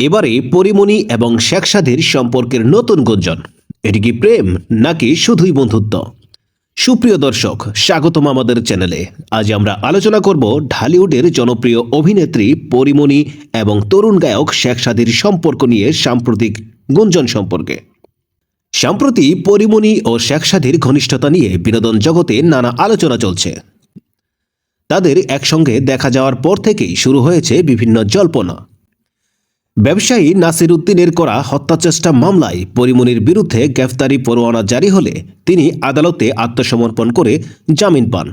এবারে পরিমণি এবং শেখ সম্পর্কের নতুন গুঞ্জন। এটি কি প্রেম নাকি শুধুই বন্ধুত্ব? সুপ্রিয় দর্শক, স্বাগতম আমাদের চ্যানেলে। আজ আমরা আলোচনা করব ঢালিউডের জনপ্রিয় অভিনেত্রী পরিমণি এবং তরুণ গায়ক শেখ সম্পর্ক নিয়ে সাম্প্রতিক গুঞ্জন সম্পর্কে। সম্প্রতি পরিমণি ও শেখ ঘনিষ্ঠতা নিয়ে বিনোদন জগতে নানা আলোচনা চলছে। তাদের একসঙ্গে দেখা যাওয়ার পর থেকেই শুরু হয়েছে বিভিন্ন জল্পনা। ব্যবসায়ী নাসির উদ্দিনের করা হত্যাচেষ্টা মামলায় পরিমণির বিরুদ্ধে গ্রেফতারি পরোয়ানা জারি হলে তিনি আদালতে আত্মসমর্পণ করে জামিন পান।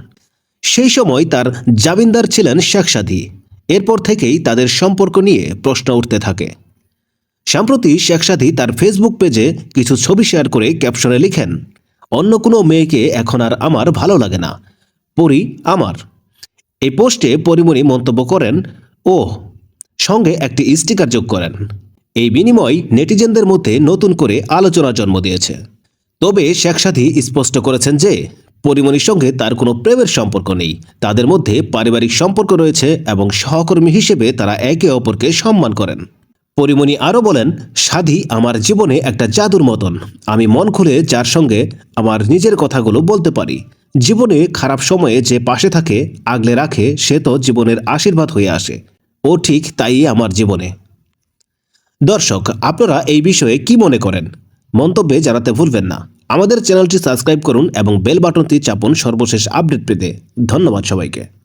সেই সময় তার জামিনদার ছিলেন শেখ সাধী। এরপর থেকেই তাদের সম্পর্ক নিয়ে প্রশ্ন উঠতে থাকে। সম্প্রতি শেখ সাধী তার ফেসবুক পেজে কিছু ছবি শেয়ার করে ক্যাপশনে লিখেন, অন্য কোনো মেয়েকে এখন আর আমার ভালো লাগে না। পরি আমার। এই পোস্টে পরিমণি মন্তব্য করেন ও সঙ্গে একটি স্টিকার যোগ করেন। এই বিনিময় নেটিজেনদের মধ্যে নতুন করে আলোচনা জন্ম দিয়েছে। তবে শেখ সাথী স্পষ্ট করেছেন যে, পরিমণির সঙ্গে তার কোনো প্রেমের সম্পর্ক নেই। তাদের মধ্যে পারিবারিক সম্পর্ক রয়েছে এবং সহকর্মী হিসেবে তারা একে অপরকে সম্মান করেন। পরিমণি আরও বলেন, সাধী আমার জীবনে একটা জাদুর মতন। আমি মন খুলে যার সঙ্গে আমার নিজের কথাগুলো বলতে পারি। জীবনে খারাপ সময়ে যে পাশে থাকে, আগলে রাখে, সে তো জীবনের আশীর্বাদ হয়ে আসে। ও ঠিক তাই আমার জীবনে। দর্শক, আপনারা এই বিষয়ে কি মনে করেন? মন্তব্যে জানাতে ভুলবেন না। আমাদের চ্যানেলটি সাবস্ক্রাইব করুন এবং বেল বাটনটি চাপুন সর্বশেষ আপডেট পেতে। ধন্যবাদ সবাইকে।